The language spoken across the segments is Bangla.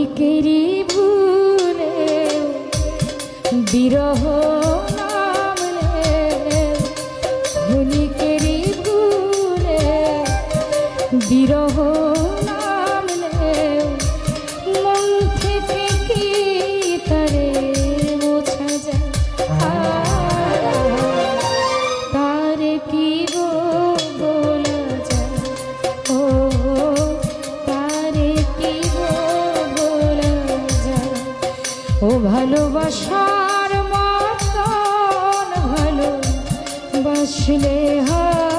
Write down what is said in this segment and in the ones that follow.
জিকিরি ভালোবাসার মতন ভালোবাসলে হয়।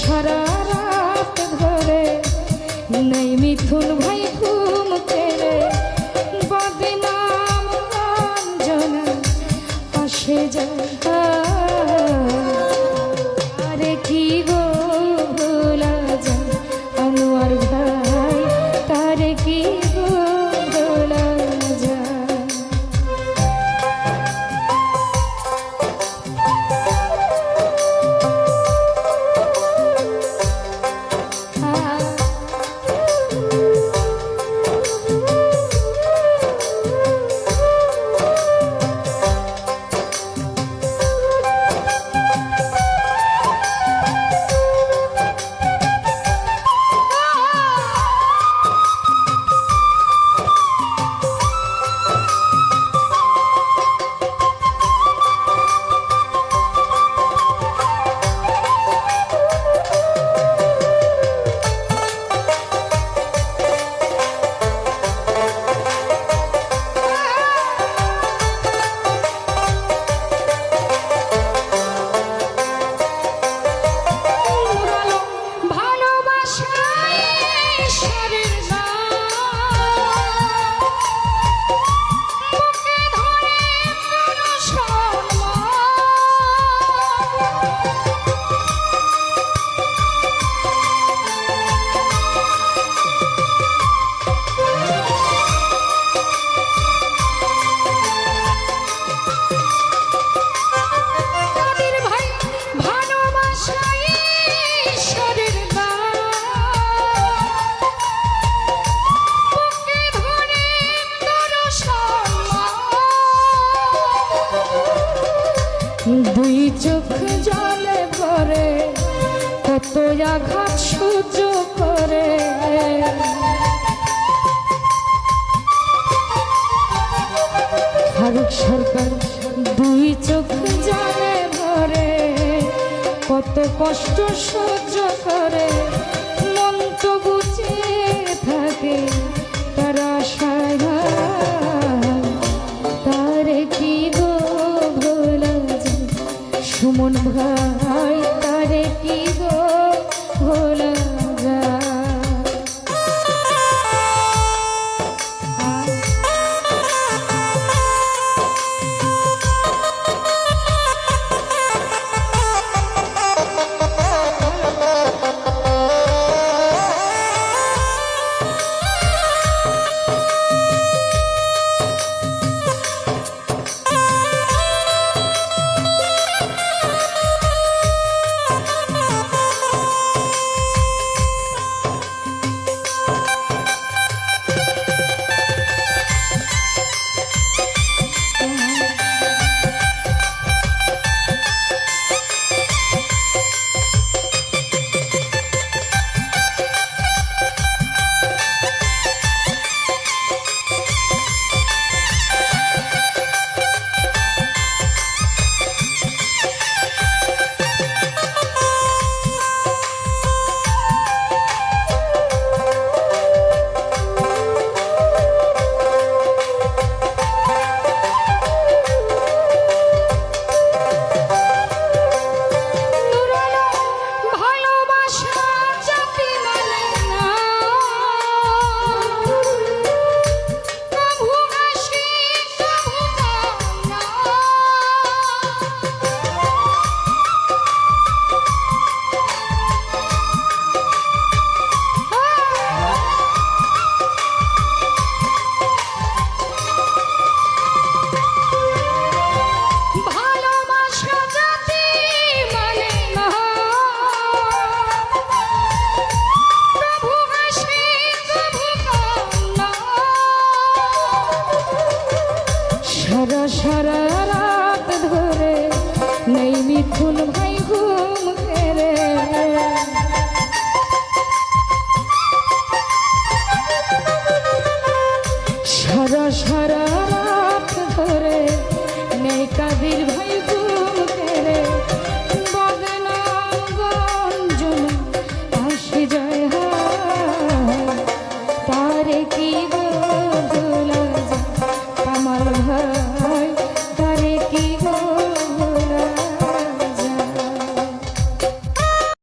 সারা রাত ধরে নেই মিথুন ভাই দুই চোখ জলে পরে কত আঘাত সহ্য করে। ফারুক সরকার দুই চোখ জলে ভরে, কত কষ্ট সহ্য করে। মন তো থাকে।